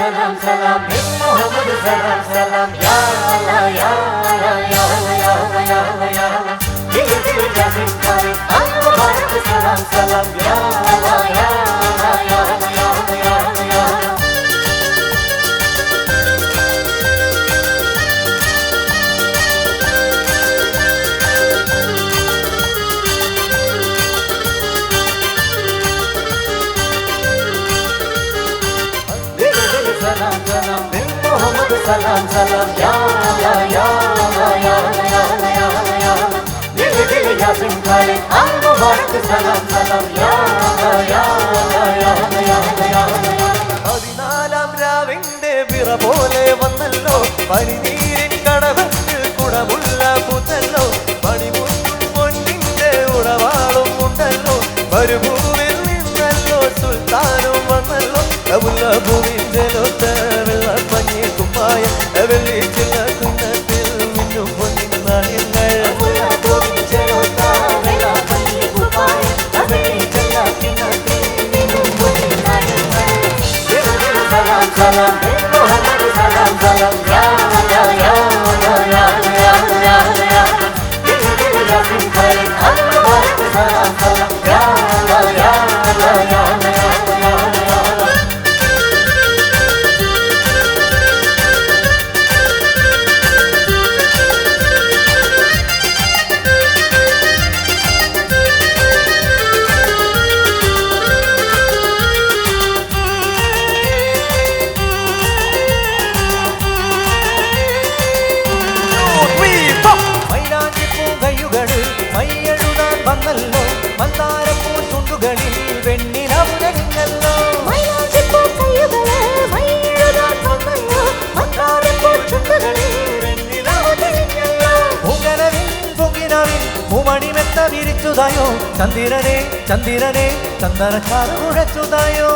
സലാം സലാം ബിൻ മുഹമ്മദ് സലാം സലാം യാ അല്ലാ യാ അല്ലാ യാ അല്ലാ യാ അല്ലാ യാ അല്ലാ യാ അല്ലാ ദിൽ ദിൽ ജാസിം കാരി അൽ മുബാരക് സലാം സലാം യാ അല്ലാ സലാം സലാം യാ അല്ലാ യാ യാ യാ യാ യാ അല്ലാ ദിൽ ദിൽ ജാസിം അൽ മുബാരക് സലാം സലാം യാ യാ യാ യാ യാ യാ പതിനാലാം രാവിന്റെ പിറ പോലെ വന്നല്ലോ പനിനീരിൻ കടവത്ത് കുടമുള്ള പുതല്ലോ പണിമുട്ടും പൊന്നിന്റെ ഉടവാളും ഉണ്ടല്ലോ മരുഭൂവിൽ നിന്നല്ലോ സുൽത്താനും വന്നല്ലോ সালাম সালাম সালাম সালাম। വിരിച്ചുതായോ ചന്ദ്രനെ ചന്ദ്രനെ ചന്ദനക്കാറ് കുഴച്ചുതായോ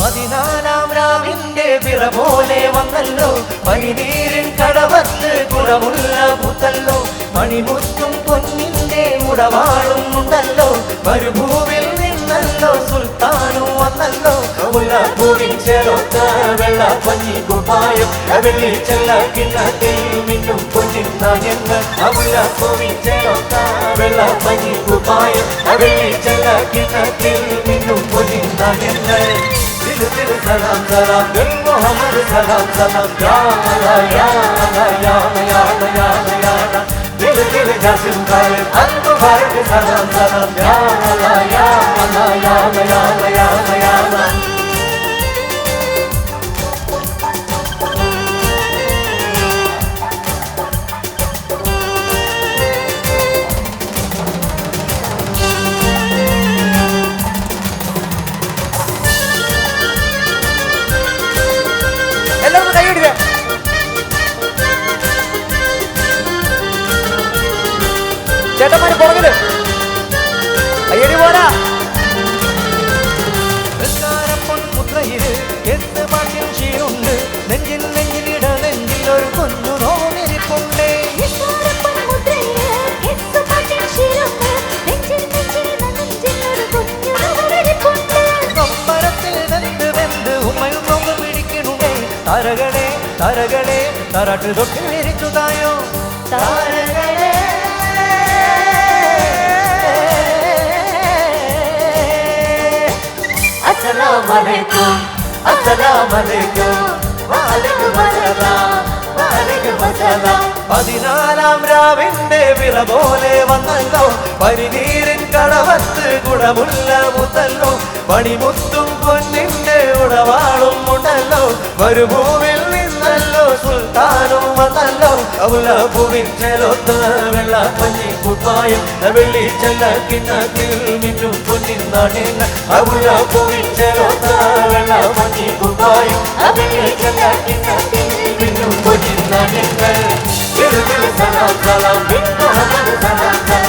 പതിനാലാം രാവിന്റെ പിറ പോലെ വന്നല്ലോ. പനിനീരിൻ കടവത്ത് കുറവുള്ള പുത്തല്ലോ. മണിമുത്തും പൊന്നിന്റെ ഉടവാളും ഉണ്ടല്ലോ മരുഭൂവിൽ നിന്നല്ലോ സുൽത്താനും വന്നല്ലോ. മുല്ലപ്പൂവിൻ ചെറുത്ത വെള്ള പഞ്ഞി കുപ്പായം. വെള്ളി ചെല്ല കിണ്ണത്തിൽ മിന്നും പൊന്നിൻ നാണ്യങ്ങൾ മുല്ലപ്പൂവിൻ ചെറുത്ത വെള്ള പഞ്ഞി കുപ്പായം. വെള്ളി ചെല്ല കിണ്ണത്തിൽ മിന്നും പൊന്നിൻ നാണ്യങ്ങൾ സലാം സലാം. മുഹമ്മദ് സലാം സലാം. യാ യാ യാ യാ യാ യാ Sevgili gelsin kayıp Hakkı kayıp Salam salam ya തരകളെ തരകളെ തറട്ട് തൊട്ട് വിരിച്ചുതായോ താരകളെ. അസ്സലാമലൈക്കും അസ്സലാമലൈക്കും. വഅലൈക്കും അസ്സലാം വഅലൈക്കും അസ്സലാം. പതിനാലാം രാവിന്റെ വിറ പോലെ വന്നല്ലോ. പരിനീരൻ കടവത്ത് കുടമുള്ള മുത്തല്ലോ പണിമുത്തും പൊന്നിന്റെ ഉടവാളും ഉണ്ടല്ലോ മരുഭൂമിൽ നിന്നല്ലോ സുൽത്താനും വന്നല്ലോ. അവലഭൂവിൻ ചെലൊത്ത വെള്ള പഞ്ഞി കുപ്പായം വെള്ളി ചെല്ല കിണ്ണത്തിൽ മിന്നും പൊന്നിൻ നാണയങ്ങൾ അവലഭൂവിൻ ചെലൊത്ത വെള്ള പഞ്ഞി കുപ്പായം വെള്ളി ചെല്ല കിണ്ണത്തിൽ മിന്നും പൊന്നിൻ ദിൽ സലാം സലാം സലാം.